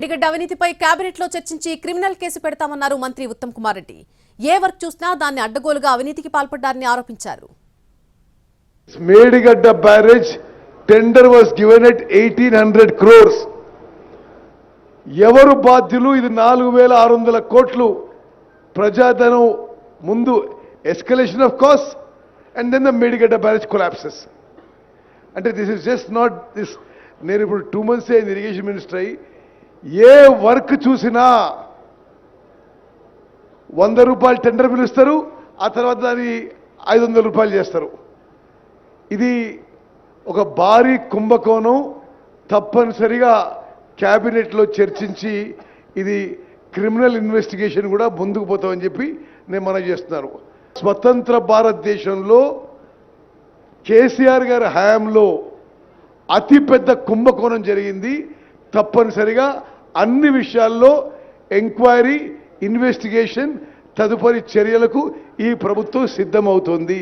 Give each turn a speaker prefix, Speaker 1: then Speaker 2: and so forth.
Speaker 1: Ticket అవినీతిపై కేబినెట్లో చర్చించి క్రిమినల్ కేసు పెడతామన్నారు మంత్రి ఉత్తమ్ కుమార్ రెడ్డి. ఏ వర్క్ చూసినా దాన్ని అడ్డగోలుగా అవినీతికి పాల్పడ్డారని ఆరోపించారు.
Speaker 2: Medigada barrage tender was given at 1800 crores. ఎవరు బాధ్యులు? ఇది నాలుగు వేల ఆరు వందల కోట్లు. ప్రజాధనం ముందు escalation of cost and then the Medigadda barrage collapses అంటే this is just not this నేను ఇప్పుడు టూ మంత్స్ అయింది ఇరిగేషన్ మినిస్టర్ అయ్యి ఏ వర్క్ చూసినా వంద రూపాయలు టెండర్ పిలుస్తారు ఆ తర్వాత దాన్ని ఐదు వందల రూపాయలు చేస్తారు. ఇది ఒక భారీ కుంభకోణం. తప్పనిసరిగా క్యాబినెట్లో చర్చించి ఇది క్రిమినల్ ఇన్వెస్టిగేషన్ కూడా ముందుకు పోతామని చెప్పి నేను మనం చేస్తున్నాను. స్వతంత్ర భారతదేశంలో కేసీఆర్ గారి హయాంలో అతిపెద్ద కుంభకోణం జరిగింది. తప్పనిసరిగా అన్ని విషయాల్లో ఎంక్వైరీ ఇన్వెస్టిగేషన్ తదుపరి చర్యలకు ఈ ప్రభుత్వం సిద్ధమవుతోంది.